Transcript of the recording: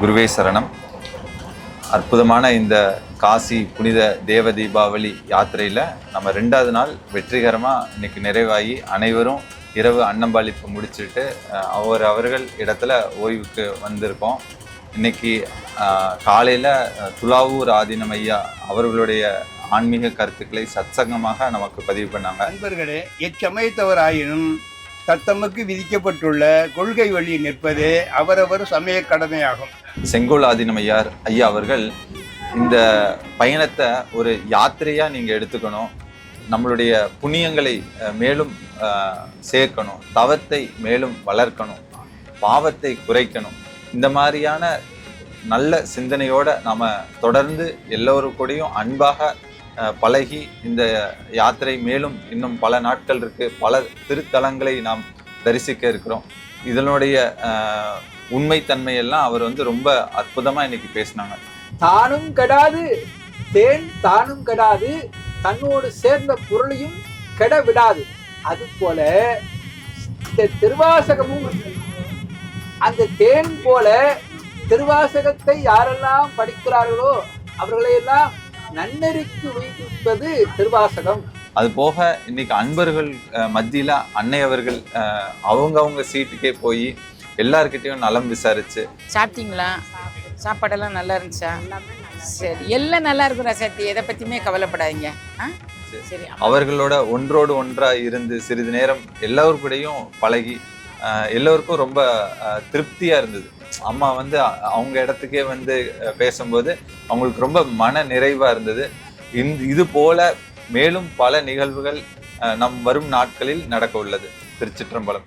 குருவே சரணம். அற்புதமான இந்த காசி புனித தேவ தீபாவளி யாத்திரையில் நம்ம ரெண்டாவது நாள் வெற்றிகரமாக இன்னைக்கு நிறைவாகி அனைவரும் இரவு அன்னம்பாளிப்பு முடிச்சுட்டு அவர் அவர்கள் இடத்துல ஓய்வுக்கு வந்திருக்கோம். இன்னைக்கு காலையில் துலாவூர் ஆதீனம் ஐயா அவர்களுடைய ஆன்மீக கருத்துக்களை சத்சங்கமாக நமக்கு பதிவு பண்ணாங்க. நண்பர்களே எச்சமயத்தவராயினும் தத்தமுக்கு விதிக்கப்பட்டுள்ள கொள்கை வழி நிற்பதே அவரவர் சமய கடமையாகும். செங்கோல் ஆதினமையார் ஐயா அவர்கள் இந்த பயணத்தை ஒரு யாத்திரையாக நீங்கள் எடுத்துக்கணும். நம்மளுடைய புண்ணியங்களை மேலும் சேர்க்கணும். தவத்தை மேலும் வளர்க்கணும். பாவத்தை குறைக்கணும். இந்த மாதிரியான நல்ல சிந்தனையோட நாம் தொடர்ந்து எல்லோரு கூடயும் அன்பாக பழகி இந்த யாத்திரை மேலும் இன்னும் பல நாட்கள் இருக்கு. பல திருத்தலங்களை நாம் தரிசிக்க இருக்கிறோம். இதனுடைய அஹ், உண்மைத்தன்மை எல்லாம் அவர் வந்து ரொம்ப அற்புதமா இன்னைக்கு பேசினாங்க. தானும் கெடாது தேன் தானும் கெடாது தன்னோடு சேர்ந்த பொருளையும் கெட விடாது. அது போல இந்த திருவாசகமும் அந்த தேன் போல திருவாசகத்தை யாரெல்லாம் படிக்கிறார்களோ அவர்களையெல்லாம் நன்னெறிக்கு வைப்பது திருவாசகம். அது போக இன்னைக்கு அன்பர்கள் மத்தியில அன்னை அவர்கள் அவங்கவங்க சீட்டுக்கே போய் எல்லார்கிட்டயும் நலம் விசாரிச்சு. சாப்பிட்டீங்களா? சாப்பாடெல்லாம் நல்லா இருந்துச்சா? சரி. எல்லாம் நல்லா இருக்கும் ரசத்தி எதை பற்றியுமே கவலைப்படாதீங்க. ஆ? சரி. அவர்களோட ஒன்றோடு ஒன்றா இருந்து சிறிது நேரம் எல்லோரு கூடயும் பழகி எல்லோருக்கும் ரொம்ப திருப்தியாக திருப்தியா இருந்தது. அம்மா வந்து அவங்க இடத்துக்கே வந்து பேசும்போது அவங்களுக்கு ரொம்ப மன நிறைவா இருந்தது. இந்த இது போல மேலும் பல நிகழ்வுகள் அஹ், நம் வரும் நாட்களில் நடக்க உள்ளது திருச்சிற்றம்பலம்.